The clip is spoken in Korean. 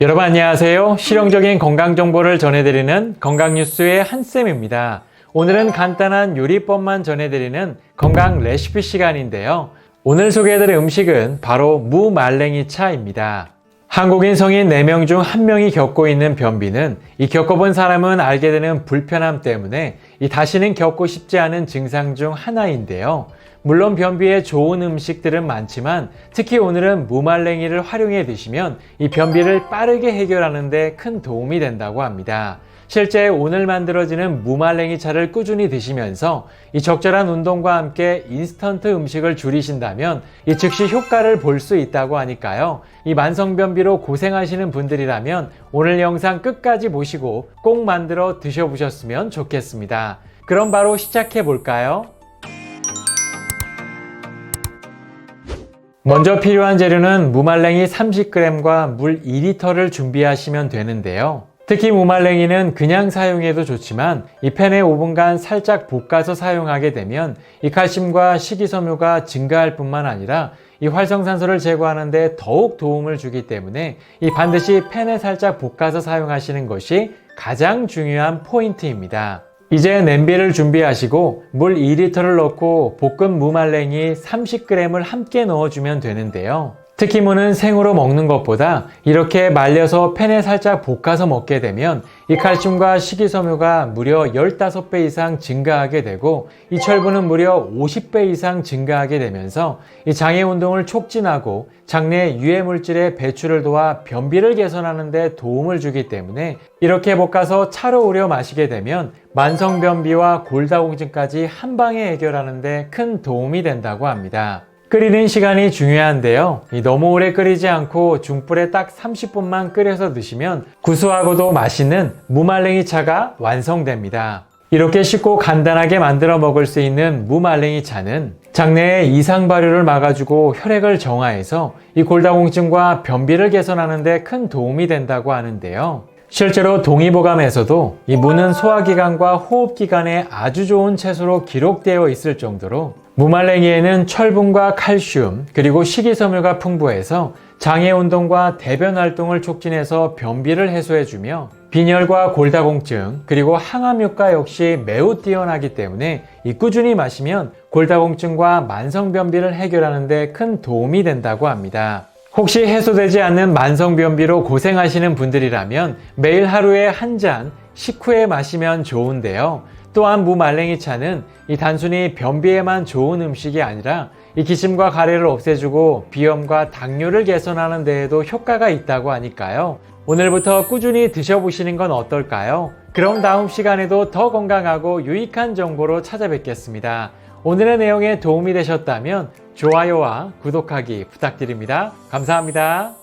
여러분 안녕하세요. 실용적인 건강 정보를 전해드리는 건강뉴스의 한쌤입니다. 오늘은 간단한 요리법만 전해드리는 건강 레시피 시간인데요. 오늘 소개해드릴 음식은 바로 무말랭이 차입니다. 한국인 성인 4명 중 1명이 겪고 있는 변비는 이 겪어본 사람은 알게 되는 불편함 때문에 이 다시는 겪고 싶지 않은 증상 중 하나인데요. 물론 변비에 좋은 음식들은 많지만 특히 오늘은 무말랭이를 활용해 드시면 이 변비를 빠르게 해결하는 데 큰 도움이 된다고 합니다. 실제 오늘 만들어지는 무말랭이 차를 꾸준히 드시면서 이 적절한 운동과 함께 인스턴트 음식을 줄이신다면 이 즉시 효과를 볼 수 있다고 하니까요. 이 만성변비로 고생하시는 분들이라면 오늘 영상 끝까지 보시고 꼭 만들어 드셔보셨으면 좋겠습니다. 그럼 바로 시작해 볼까요? 먼저 필요한 재료는 무말랭이 30g과 물 2리터를 준비하시면 되는데요. 특히 무말랭이는 그냥 사용해도 좋지만 이 팬에 5분간 살짝 볶아서 사용하게 되면 이 칼슘과 식이섬유가 증가할 뿐만 아니라 이 활성산소를 제거하는데 더욱 도움을 주기 때문에 이 반드시 팬에 살짝 볶아서 사용하시는 것이 가장 중요한 포인트입니다. 이제 냄비를 준비하시고 물 2리터를 넣고 볶은 무말랭이 30g을 함께 넣어주면 되는데요. 특히 무는 생으로 먹는 것보다 이렇게 말려서 팬에 살짝 볶아서 먹게 되면 이 칼슘과 식이섬유가 무려 15배 이상 증가하게 되고 이 철분은 무려 50배 이상 증가하게 되면서 이 장의 운동을 촉진하고 장내 유해 물질의 배출을 도와 변비를 개선하는 데 도움을 주기 때문에 이렇게 볶아서 차로 우려 마시게 되면 만성 변비와 골다공증까지 한 방에 해결하는 데 큰 도움이 된다고 합니다. 끓이는 시간이 중요한데요. 너무 오래 끓이지 않고 중불에 딱 30분만 끓여서 드시면 구수하고도 맛있는 무말랭이 차가 완성됩니다. 이렇게 쉽고 간단하게 만들어 먹을 수 있는 무말랭이 차는 장내의 이상 발효를 막아주고 혈액을 정화해서 이 골다공증과 변비를 개선하는 데 큰 도움이 된다고 하는데요. 실제로 동의보감에서도 이 무는 소화기관과 호흡기관에 아주 좋은 채소로 기록되어 있을 정도로 무말랭이에는 철분과 칼슘 그리고 식이섬유가 풍부해서 장의 운동과 대변 활동을 촉진해서 변비를 해소해주며 빈혈과 골다공증 그리고 항암 효과 역시 매우 뛰어나기 때문에 이 꾸준히 마시면 골다공증과 만성 변비를 해결하는 데 큰 도움이 된다고 합니다. 혹시 해소되지 않는 만성변비로 고생하시는 분들이라면 매일 하루에 한 잔 식후에 마시면 좋은데요. 또한 무말랭이 차는 이 단순히 변비에만 좋은 음식이 아니라 이 기침과 가래를 없애주고 비염과 당뇨를 개선하는 데에도 효과가 있다고 하니까요. 오늘부터 꾸준히 드셔보시는 건 어떨까요? 그럼 다음 시간에도 더 건강하고 유익한 정보로 찾아뵙겠습니다. 오늘의 내용에 도움이 되셨다면 좋아요와 구독하기 부탁드립니다. 감사합니다.